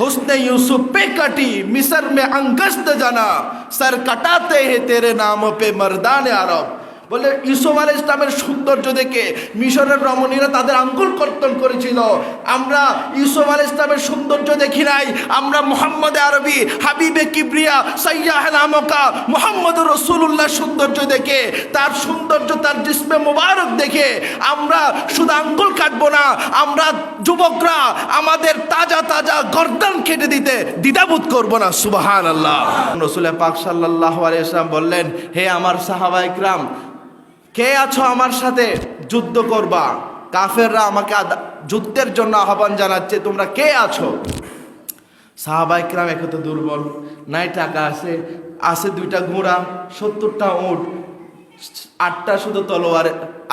हुस्न यूसुफ पे कटी, मिसर में अंगस्त जना। सर कटाते हैं तेरे नाम पे मर्दान आरब বলে ইউসুফ আল ইসলামের সৌন্দর্য দেখে মিশরের রমণীরা তাদের আঙ্গুল কর্তন করেছিল। আমরা ইউসুফ আল ইসলামের সৌন্দর্য দেখি নাই। আমরা মোহাম্মদ আরবি, হাবিবে কিবরিয়া সাইয়াহ নামকা মোহাম্মদ রসুল্লাহ সৌন্দর্য দেখে, তার সৌন্দর্য, তার জিসমে মোবারক দেখে আমরা শুধু আঙ্গুল কাটবো না, আমরা যুবকরা আমাদের তাজা তাজা গর্দান খেটে দিতে দ্বিধাবোধ করব না সুবাহান আল্লাহ রসুল পাক সাল্লাহ আলিয়াল্লাম বললেন, হে আমার সাহাবা ইকরাম কে আছো আমার সাথে? যুদ্ধ করবা। কাফেররা আমাকে যুদ্ধের জন্য আহ্বান জানাচ্ছে, তোমরা কে আছো? সাহাবা ইকরাম একে তো দুর্বল। নাই টাকা আছে আছে দুইটা ঘোড়া, সত্তরটা উট, আটটা শুধু তলোয়ার,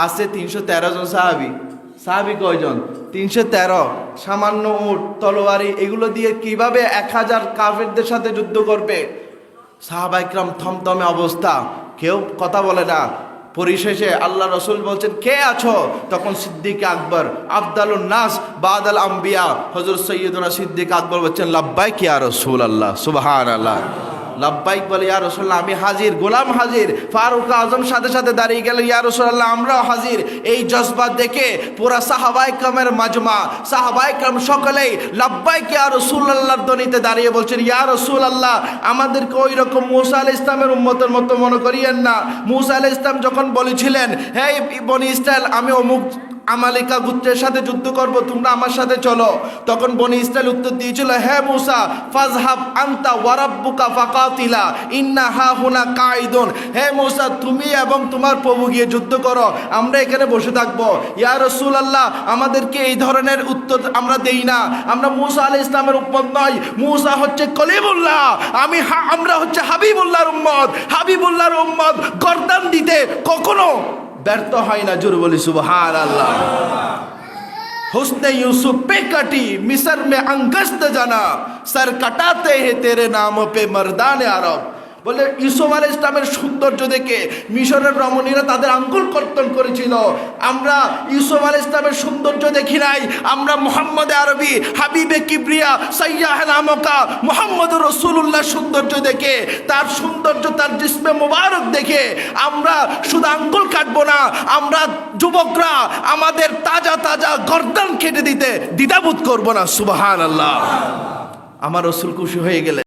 আছে তিনশো তেরো জন সাহাবি। সাহাবি কয়জন? তিনশো তেরো। সামান্য উট, তলোয়ারি, এগুলো দিয়ে কীভাবে এক হাজার কাফেরদের সাথে যুদ্ধ করবে? সাহাবা ইকরাম থমথমে অবস্থা। কেউ কথা বলে না। পরিশেষে আল্লাহ রসুল বলছেন, কে আছো? তখন সিদ্দিক আকবর আবদালুল নাস বাদাল আম্বিয়া। হজর সৈয়দনা সিদ্দিক আকবর বলছেন লাভবাই কে আর রসুল আল্লাহ সুবাহান আল্লাহ লাব্বাইক বলে, ইয়া রসুল্লাহ আমি হাজির, গোলাম হাজির। ফারুক আজম সাথে সাথে দাঁড়িয়ে গেল, ইয়া রসুল্লাহ আমরাও হাজির। এই জজবা দেখে পুরা সাহাবাইকমের মাজমা সাহাবাইকম সকলেই লাব্বাইক, ইয়া রসুল্লাহর দনিতে দাঁড়িয়ে বলছেন, ইয়া রসুল আল্লাহ আমাদেরকে ওই রকম মুসা আল ইসলামের উম্মতের মতো মনে করিয়েন না। মুসা আল ইসলাম যখন বলেছিলেন, হে বনি ইসরায়েল, আমি অমুক আমালিকা গুত্রের সাথে যুদ্ধ করব, তোমরা আমার সাথে চলো। তখন বনি ইসরায়েল উত্তর দিয়েছিল, হে মুসা, ফাজহাব আন্তা ওয়ারাব্বুকা ফাকাতিলা, ইন্না হা হুনা কাইদুন হে মুসা, তুমি এবং তোমার প্রভু গিয়ে যুদ্ধ করো, আমরা এখানে বসে থাকব। ইয়া রসুল আল্লাহ আমাদেরকে এই ধরনের উত্তর আমরা দেই না। আমরা মুসা আল ইসলামের উম্মত নয়। মুসা হচ্ছে কলিমুল্লাহ, আমি আমরা হচ্ছে হাবিবুল্লাহর উম্মত। হাবিবুল্লাহর উম্মত গর্দান দিতে কখনো ব্যর্থ হয় না জোর বলি সুবহান আল্লাহ हुस्न यूसुफ पे कटी मिस्र में अंगस्त जाना सर कटाते हैं तेरे नाम पे मर्दान আরব বলে ইউসুফ আল ইসলামের সৌন্দর্য দেখে মিশরের রমণীরা তাদের আঙ্গুল কর্তন করেছিল। আমরা ইউসুফ আল ইসলামের সৌন্দর্য দেখি নাই। আমরা মোহাম্মদ আরবি, হাবিবে কিবরিয়া, সাইয়াহ নামকা মোহাম্মদ রসুল্লাহ সৌন্দর্য দেখে, তার সৌন্দর্য, তার জিসমে মোবারক দেখে আমরা শুধু আঙ্গুল কাটবো না, আমরা যুবকরা আমাদের তাজা তাজা গর্দান কেটে দিতে দ্বিধাবোধ করব না সুবাহান আল্লাহ আমার রসুল খুশি হয়ে গেলে